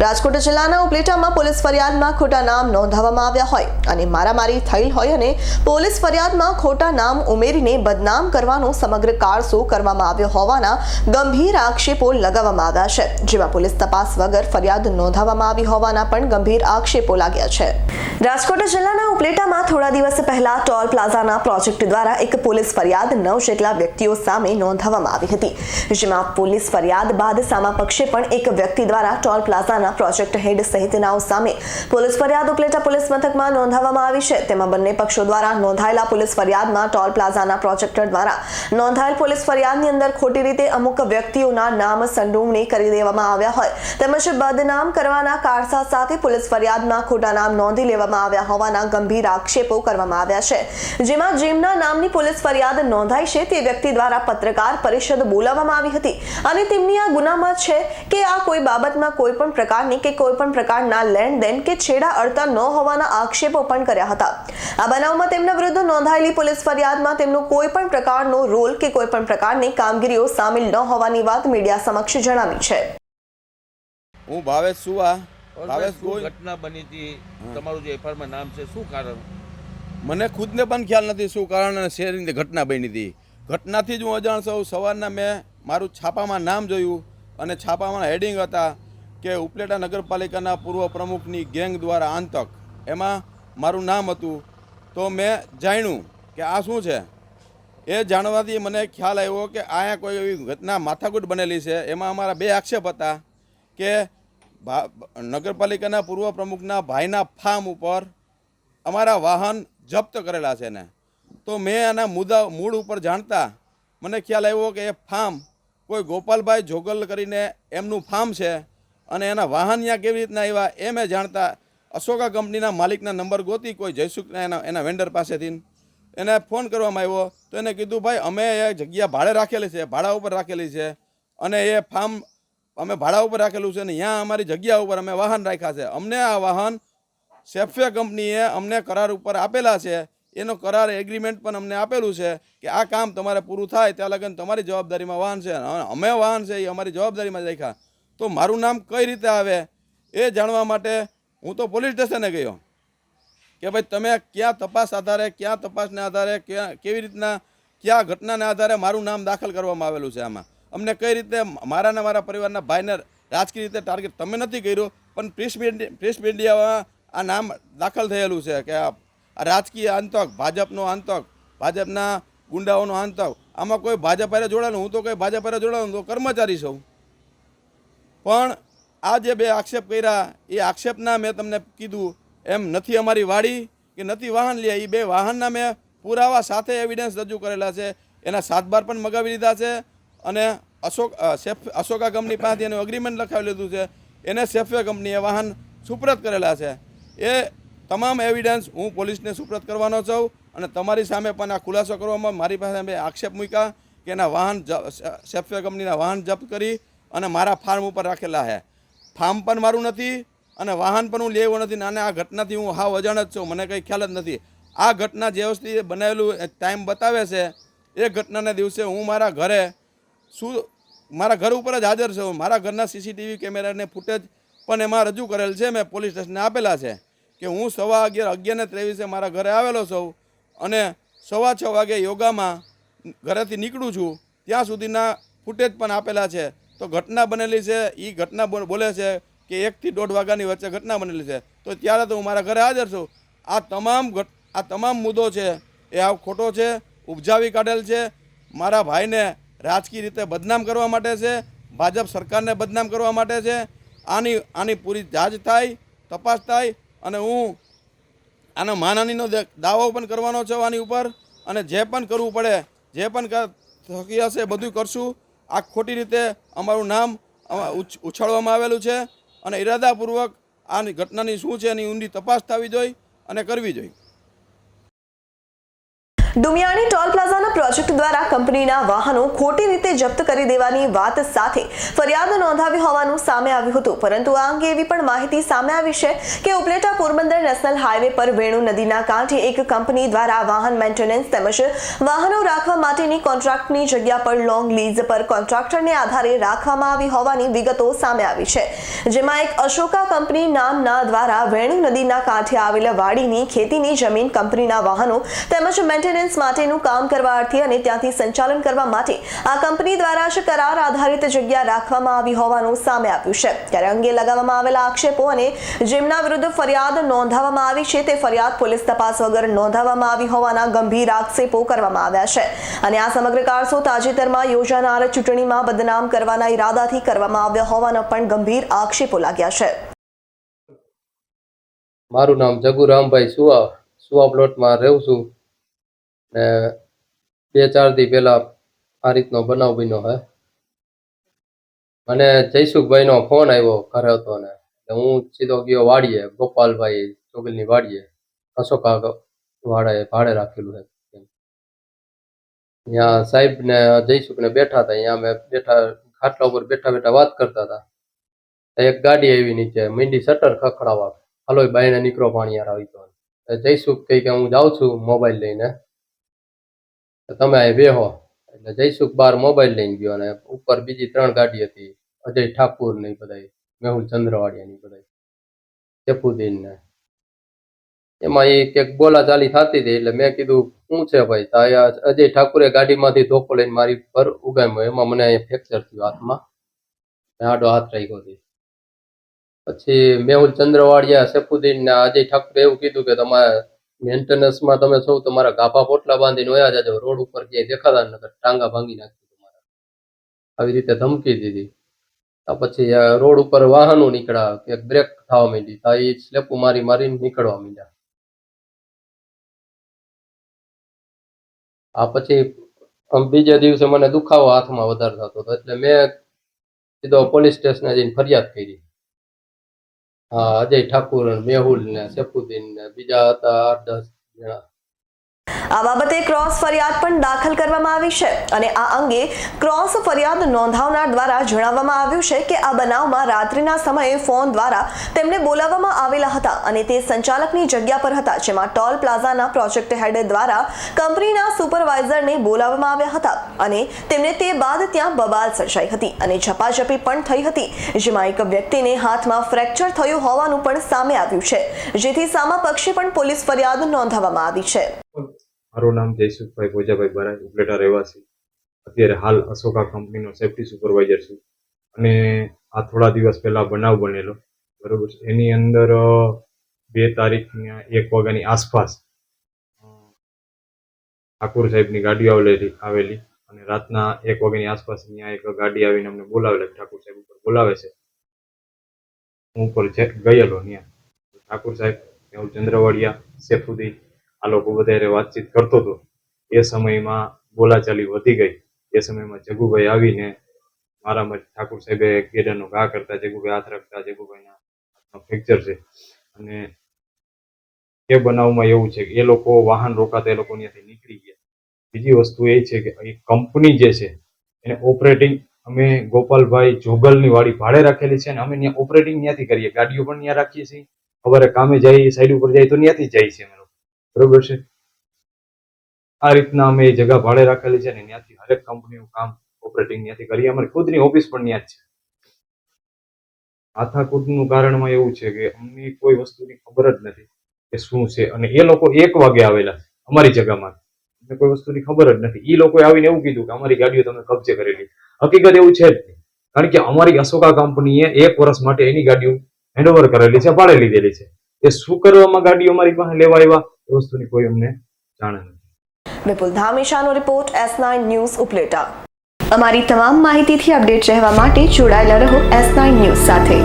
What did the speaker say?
રાજકોટ જિલ્લાના ઉપલેટામાં પોલીસ ફરિયાદમાં ખોટા નામ નોંધાવવામાં આવ્યા હોય અને મારામારી થયેલ હોય અને પોલીસ ફરિયાદમાં ખોટા નામ ઉમેરીને બદનામ કરવાનો સમગ્ર કારસો કરવામાં આવ્યો હોવાના ગંભીર આક્ષેપો લગાવવામાં આવ્યા છે, જેમાં પોલીસ તપાસ વગર ફરિયાદ નોંધાવવામાં આવી હોવાના પણ ગંભીર આક્ષેપો લાગ્યા છે. રાજકોટ જિલ્લાના ઉપલેટામાં થોડા દિવસ પહેલા ટોલ પ્લાઝાના પ્રોજેક્ટ દ્વારા એક પોલીસ ફરિયાદ નવ જેટલા વ્યક્તિઓ સામે નોંધાવવામાં આવી હતી, જેમાં પોલીસ ફરિયાદ બાદ સામા પક્ષે પણ એક વ્યક્તિ દ્વારા ટોલ પ્લાઝાના પ્રોજેક્ટ હેડ સહિતનાઓ સામે પોલીસ ફરિયાદ ઉપલેટા પોલીસ મથકમાં નોંધાવવામાં આવી છે. તેમાં બંને પક્ષો દ્વારા નોંધાયેલા પોલીસ ફરિયાદમાં ટોલ પ્લાઝાના પ્રોજેક્ટર દ્વારા નોંધાયેલ પોલીસ ફરિયાદની અંદર ખોટી રીતે અમુક વ્યક્તિઓના નામ સંડોવણી કરી દેવામાં આવ્યા હોય તેમજ બદનામ કરવાના કારસા સાથે પોલીસ ફરિયાદમાં ખોટા નામ નોંધી લેવામાં આવ્યા હોવાના ગંભીર આક્ષેપો કરવામાં આવ્યા છે. જેમાં જેમના નામની પોલીસ ફરિયાદ નોંધાઈ છે તે વ્યક્તિ દ્વારા પત્રકાર પરિષદ બોલાવવામાં આવી હતી અને તેમની આ ગુનામાં છે કે આ કોઈ બાબતમાં કોઈ પણ પ્રકારની કે કોઈ પણ પ્રકારના લેણદેન કે છેડા અડતા ન હોવાના આક્ષેપો પણ કર્યા હતા. આ બનાવમાં તેમના વિરુદ્ધ નોંધાયેલી પોલીસ ફરિયાદમાં તેમનો કોઈ પણ પ્રકારનો રોલ કે કોઈ પણ પ્રકારની કામગીરીઓ સામેલ ન હોવાની વાત મીડિયા સમક્ષ જણાવી છે. હું ભાવેશ સુવા ભાવેશ ગોહિલ. ઘટના બની હતી? તમારું જે એફઆઈઆરમાં નામ છે શું કારણ? મને ખુદને પણ ખ્યાલ નથી શું કારણ અને શેરની ઘટના બની હતી. ઘટનાથી જ હું અજાણ છું સવારના મેં મારું છાપામાં નામ જોયું અને છાપામાં હેડિંગ હતા. કે ઉપલેટા નગરપાલિકાના પૂર્વ પ્રમુખની ગેંગ દ્વારા આંતક. એમાં મારું નામ હતું. તો મેં જાણ્યું કે આ શું છે? એ જાણવાથી મને ખ્યાલ આવ્યો કે અહીંયા કોઈ એવી ઘટના માથાકૂટ બનેલી છે. એમાં અમારા બે આક્ષેપ હતા કે નગરપાલિકાના પૂર્વ પ્રમુખના ભાઈના ફાર્મ ઉપર અમારા વાહન જપ્ત કરેલા છે ને. તો મેં આના મુદ્દા મૂળ ઉપર જાણતા મને ખ્યાલ આવ્યો કે એ ફાર્મ કોઈ ગોપાલભાઈ જોગલ કરીને એમનું ફાર્મ છે. અને એના વાહન ત્યાં કેવી રીતના આવ્યા એ મેં જાણતા અશોકા કંપનીના માલિકના નંબર ગોતી કોઈ જયસુખના એના એના વેન્ડર પાસેથી. એને ફોન કરવામાં આવ્યો તો એને કીધું, ભાઈ, અમે એ જગ્યા ભાડે રાખેલી છે, ભાડા ઉપર રાખેલી છે અને એ ફાર્મ અમે ભાડા ઉપર રાખેલું છે ને ત્યાં અમારી જગ્યા ઉપર અમે વાહન રાખ્યા છે. અમને આ વાહન સેફે કંપનીએ અમને કરાર ઉપર આપેલા છે. એનો કરાર એગ્રીમેન્ટ પણ અમને આપેલું છે કે આ કામ તમારે પૂરું થાય, ત્યાં લગન તમારી જવાબદારીમાં વાહન છે અમે વાહન છે એ અમારી જવાબદારીમાં રાખ્યા. તો મારું નામ કઈ રીતે આવે એ જાણવા માટે હું તો પોલીસ સ્ટેશને ગયો. કે ભાઈ તમે ક્યાં તપાસ આધારે, ક્યાં તપાસને આધારે, ક્યાં, કેવી રીતના, કયા ઘટનાને આધારે મારું નામ દાખલ કરવામાં આવેલું છે આમાં. અમને કઈ રીતે મારા ને મારા પરિવારના ભાઈને રાજકીય રીતે ટાર્ગેટ તમે નથી કર્યું, પણ પ્રેસ પ્રેસ મીડિયામાં આ નામ દાખલ થયેલું છે કે આ આ રાજકીય આંતક, ભાજપનો આંતક, ભાજપના ગુંડાઓનો આંતક, આમાં કોઈ ભાજપ હારે જોડાયેલું? હું તો કોઈ ભાજપ હારે જોડાયેલું તો કર્મચારી છું. પણ આ જે બે આક્ષેપ કર્યા, એ આક્ષેપના મેં તમને કીધું. એમ નથી અમારી વાડી કે નથી વાહન લે એ બે વાહનના મેં પુરાવા સાથે એવિડન્સ રજૂ કરેલા છે. એના સાતબાર પણ મગાવી લીધા છે અને અશોક સેફ, અશોકા કંપની પાસેથી એનું અગ્રીમેન્ટ લખાવી લીધું છે. એને સેફવે કંપનીએ વાહન સુપ્રત કરેલા છે. એ તમામ એવિડન્સ હું પોલીસને સુપ્રત કરવાનો છું અને તમારી સામે પણ આ ખુલાસો કરવામાં મારી પાસે મેં આક્ષેપ મૂક્યા કે એના વાહન સેફવે કંપનીના વાહન જપ્ત કરી અને મારા ફાર્મ ઉપર રાખેલા છે ફાર્મ પણ મારું નથી અને વાહન પણ હું લેવો નથી. અને આ ઘટનાથી હું હાવ અજાણ જ છું. મને કંઈ ખ્યાલ જ નથી. આ ઘટના જે વસ્તુ બનાવેલું ટાઈમ બતાવે છે, એ ઘટનાના દિવસે હું મારા ઘરે શું, મારા ઘર ઉપર જ હાજર છું. મારા ઘરના સીસીટીવી કેમેરાને ફૂટેજ પણ એમાં રજૂ કરેલ છે. મેં પોલીસ સ્ટેશને આપેલા છે કે હું સવા અગિયાર અગિયાર ને ત્રેવીસે મારા ઘરે આવેલો છું અને સવા છ વાગે યોગામાં ઘરેથી નીકળું છું. ત્યાં સુધીના ફૂટેજ પણ આપેલા છે. તો ઘટના બનેલી છે એ ઘટના બોલ- છે કે એકથી દોઢ વાગ્યાની વચ્ચે ઘટના બનેલી છે. તો ત્યારે તો હું મારા ઘરે હાજર છું. આ તમામ ઘટ, આ તમામ મુદ્દો છે, એ આ ખોટો છે, ઉપજાવી કાઢેલ છે. મારા ભાઈને રાજકીય રીતે બદનામ કરવા માટે છે, ભાજપ સરકારને બદનામ કરવા માટે છે. આની આની પૂરી જાંચ થાય, તપાસ થાય અને હું આનો માનહાનિનો દાવો પણ કરવાનો છે આની ઉપર અને જે પણ કરવું પડે, જે પણ થકી હશે બધું કરશું. આ ખોટી રીતે અમારું નામ ઉછ- ઉછાળવામાં આવેલું છે અને ઇરાદાપૂર્વક આની ઘટનાની શું છે એની ઊંડી તપાસ થવી જોઈએ અને કરવી જોઈએ. દુમિયાણી ટોલ પ્લાઝાના પ્રોજેક્ટ દ્વારા કંપનીના વાહનો ખોટી રીતે જપ્ત કરી દેવાની વાત સાથે ફરિયાદ નોંધાવી હોવાનું સામે આવ્યું હતું. પરંતુ આ અંગે એવી પણ માહિતી સામે આવી છે કે ઉપલેટા પોરબંદર નેશનલ હાઈવે પર વેણુ નદીના કાંઠે એક કંપની દ્વારા વાહન મેન્ટેનન્સ તેમજ વાહનો રાખવા માટેની કોન્ટ્રાક્ટની જગ્યા પર લોંગ લીઝ પર કોન્ટ્રાક્ટરને આધારે રાખવામાં આવી હોવાની વિગતો સામે આવી છે. જેમાં એક અશોકા કંપની નામના દ્વારા વેણુ નદીના કાંઠે આવેલ વાડીની ખેતીની જમીન કંપનીના વાહનો તેમજ મેન્ટેનન્સ માટેનું કામ કરવા અર્થે અને ત્યાંથી સંચાલન કરવા માટે આ કંપની દ્વારા જ કરાર આધારિત જગ્યા રાખવામાં આવી હોવાનું સામે આવ્યું છે. ત્યારે અંગે લગાવવામાં આવેલા આક્ષેપો અને જેમના વિરુદ્ધ ફરિયાદ નોંધાવવામાં આવી છે તે ફરિયાદ પોલીસ તપાસ વગર નોંધાવવામાં આવી હોવાના ગંભીર આક્ષેપો કરવામાં આવ્યા છે. અને આ સમગ્ર કારસો તાજેતરમાં યોજાનાર ચૂંટણીમાં બદનામ કરવાના ઈરાદાથી કરવામાં આવ્યા હોવાના પણ ગંભીર આક્ષેપો લાગ્યા છે. મારું નામ જગુરામભાઈ સુવા સુવા પ્લોટમાં રહું છું. ને બે ચાર દી પહેલા આ રીતનો બનાવ બન્યો હે. મને જયસુખભાઈનો ફોન આવ્યો ઘરે હતો ને હું સીધો ગયો વાડીએ, ગોપાલભાઈ ચોગલની વાડીએ અશોકા વાડાએ ભાડે રાખેલું છે ત્યાં સાહેબ ને જયસુખ ને બેઠા હતા, અહીંયા અમે બેઠા, ખાટલા ઉપર બેઠા બેઠા વાત કરતા હતા. એક ગાડી આવી નીચે, મીંડી શટર ખખડાવા હાલો એ બાઈને નીકળો પાણી યાર આવી તો જયસુખ કહી કે હું જાઉં છું મોબાઈલ લઈને. તમે અહીં બેહો. એટલે જયસુખ બાર મોબાઈલ લઈને ગયો અને ઉપર બીજી ત્રણ ગાડી હતી. અજય ઠાકુર ને બધા મેહુલ ચંદ્રવાડિયા ની બધાય. ચેપુદ્દીન ને એમાં એ કંઈક બોલાચાલી થતી હતી એટલે મેં કીધું, શું છે ભાઈ? તો અજય ઠાકુરે ગાડીમાંથી ધોકો લઈને મારી પર ઉગામ્યો. એમાં મને ફ્રેક્ચર થયું હાથમાં. આડો હાથ રાખ્યો હતી. પછી મેહુલ ચંદ્રવાડિયા સૈફુદ્દીન ને અજય ઠાકુરે એવું કીધું કે તમારે મેન્ટેનન્સમાં તમે છો તમારા ગાભા પોટલા બાંધીને વયા જાજો. રોડ ઉપર ક્યાંય દેખાતા નતર ટાંગા ભાંગી નાખી તમારા આવી રીતે ધમકી દીધી. આ પછી રોડ ઉપર વાહનો નીકળ્યા. કે બ્રેક થવા માંડી. તો એ સ્લેપુ મારી મારીને નીકળવા માંડ્યા. આ પછી બીજે દિવસે મને દુખાવો હાથમાં વધારે થતો હતો. એટલે મેં સીધો પોલીસ સ્ટેશને જઈને ફરિયાદ કરી. અજય ઠાકુર મેહુલ ને સૈફુદ્દીન ને બીજા હતા આઠ દસ જણા. આ બાબતે ક્રોસ ફરિયાદ પણ દાખલ કરવામાં આવી છે અને આ અંગે ક્રોસ ફરિયાદ નોંધાવનાર દ્વારા જણાવવામાં આવ્યું છે કે આ બનાવમાં રાત્રિના સમયે ફોન દ્વારા તેમને બોલાવવામાં આવેલા હતા અને તે સંચાલકની જગ્યા પર હતા, જેમાં ટોલ પ્લાઝાના પ્રોજેક્ટ હેડ દ્વારા કંપનીના સુપરવાઇઝરને બોલાવવામાં આવ્યા હતા અને તેમને તે બાદ ત્યાં બબાલ સર્જાઈ હતી અને ઝપાઝપી પણ થઈ હતી, જેમાં એક વ્યક્તિને હાથમાં ફ્રેક્ચર થયું હોવાનું પણ સામે આવ્યું છે, જેથી સામા પક્ષે પણ પોલીસ ફરિયાદ નોંધાવવામાં આવી છે. મારું નામ જયસુખભાઈ ભોજાભાઈ બરાજ ઉપલેટા રહેવાસી. અત્યારે હાલ અશોકા કંપનીનો સેફ્ટી સુપરવાઇઝર છું. અને આ થોડા દિવસ પહેલા બનાવ બનેલો. બરોબર છે. એની અંદર બે તારીખના એક વાગ્યાની આસપાસ ઠાકુર સાહેબની ગાડી આવેલી આવેલી. અને રાતના એક વાગ્યાની આસપાસ અહીંયા એક ગાડી આવીને અમને બોલાવેલા. ઠાકુર સાહેબ ઉપર બોલાવે છે. હું ઉપર ગયેલો ત્યાં. ઠાકુર સાહેબ હું ચંદ્રવાડિયા સૈફુદ્દીન આ લોકો વધારે વાતચીત કરતો હતો. એ સમયમાં બોલાચાલી વધી ગઈ. એ સમયમાં જગુભાઈ આવીને મારામાં ઠાકુર સાહેબે ગેડાનો ઘા કરતા, જગુભાઈ હાથ રાખતા, જગુભાઈના ફ્રેક્ચર છે. અને એ બનાવમાં એવું છે કે એ લોકો વાહન રોકાતા એ લોકો ત્યાંથી નીકળી ગયા. બીજી વસ્તુ એ છે કે એ કંપની જે છે, એને ઓપરેટિંગ અમે ગોપાલભાઈ જોગલની વાડી ભાડે રાખેલી છે અને અમે ત્યાં ઓપરેટિંગ ત્યાંથી કરીએ. ગાડીઓ પણ ત્યાં રાખીએ છીએ. સવારે કામે જઈએ સાઈડ ઉપર જાય તો ત્યાંથી જાય છે અમે બરોબર છે? આ રીતના અમે જગ્યા જગા ભાડે રાખેલી છે ને ત્યાંથી હરેક કંપનીનું કામ ઓપરેટિંગ ત્યાંથી કરીએ. અમારી ખુદની ઓફિસ પણ ત્યાં જ છે. માથાકૂટનું કારણમાં એવું છે કે અમને કોઈ વસ્તુની ખબર જ નથી કે શું છે. અને એ લોકો એક વાગે આવેલા અમારી જગામાં. અમને કોઈ વસ્તુની ખબર જ નથી. એ લોકોએ આવીને એવું કીધું કે અમારી ગાડીઓ તમે કબજે કરેલી હકીકત એવું છે જ નહીં. કારણ કે અમારી અશોકા કંપનીએ એક વર્ષ માટે એની ગાડીઓ હેન્ડઓવર કરેલી છે, ભાડે લીધેલી છે. એ શું કરવામાં ગાડીઓ અમારી પાસે લેવા આવ્યા? એ વસ્તુની કોઈ અમને જાણ નથી. Vipul ધામેશાનો report S nine news Upleta. અમારી તમામ માહિતીથી અપડેટ રહેવા માટે જોડાયેલા રહો એસ નાઇન ન્યૂઝ સાથે.